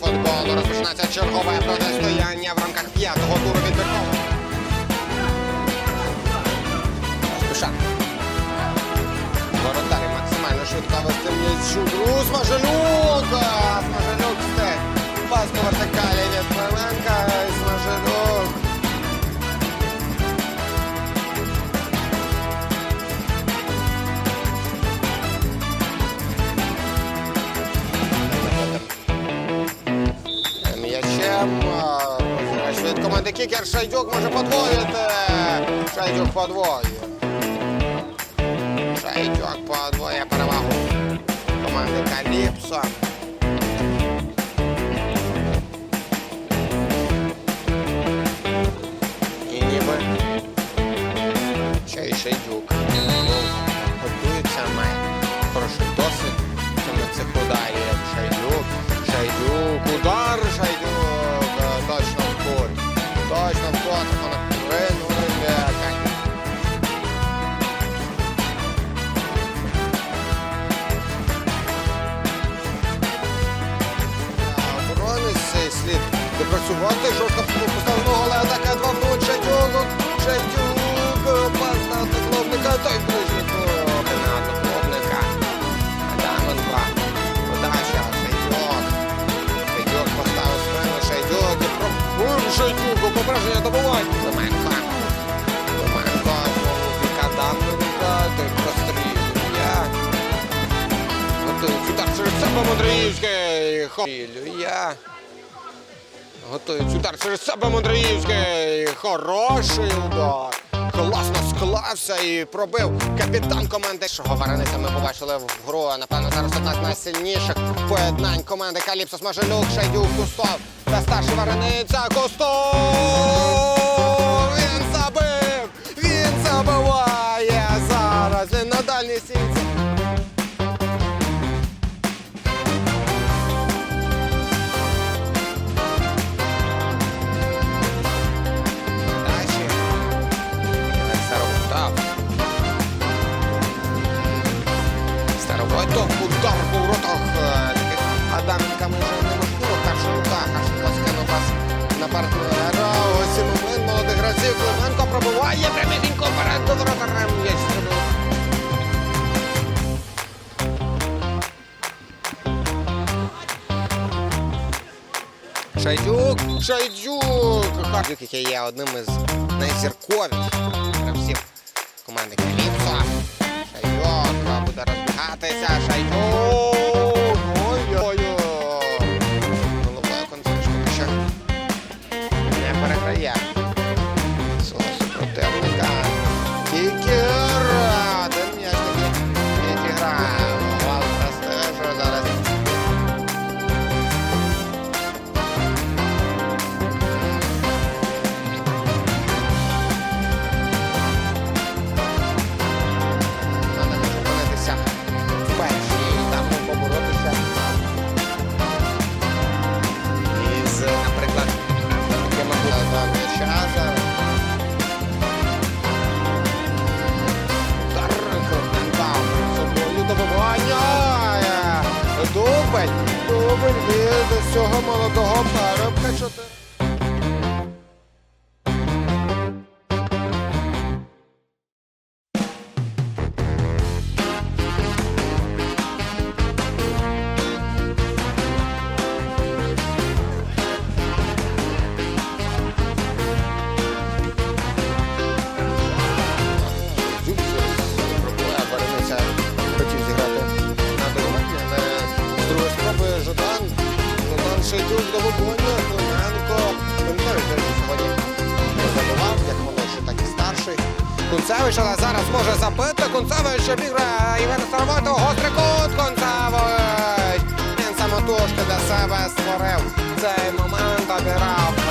футболу розпочинається чергове протистояння в рамках п'ятого туру відбіркового. М'ячем. Розіграш від команди Кікер. Шайдюк може подвоїти. Шайдюк подвоює. Шайдюк подвоює перевагу команди Каліпсо. Допрацювати. Жорстко поставленого, але атака 2 в 0. Шайдюк, Шайдюк, пас на одноклубника, той ближній круг. На одноклубника. Адаменко. Подача, Шайдюк. Шайдюк поставив спину, Шайдюк і пробив Шайдюк. Попередження добувань. Клименко. Клименко, знову пік Адаменка, той прострілює. Готують удар через себе Мудріївський. Хілює. Готують удар через себе Мудріївський. Хороший удар. Класно склався і пробив капітан команди. Шого варениця ми побачили в гру. Напевно, зараз одна з найсильніших поєднань команди Каліпсос Мажелюк, Шайдюк, Кустов та старший варениця Кустов! Старовойтов удар по воротах. Е, Адаменка може неможливо. Перша рука. Харченко скинув пас на партнера. Ось і момент молодих гравців. Клименко пробиває прямісінько вперед до воротарем. М'яч стрибнув. Шайдюк, Шайдюк! Шайдюк, який є одним із найзірковіших гравців команди Дубль. Дубль від цього молодого парубка. Чотири. Кунцевич, але зараз може забити. Кунцевич обіграє Євгена Старовойтова. Гострий кут Кунцевич. Він самотужки для себе створив цей момент обирав.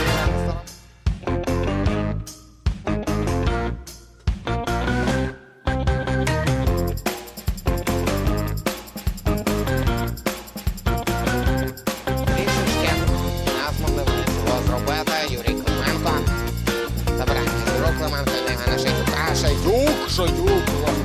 наша юбка.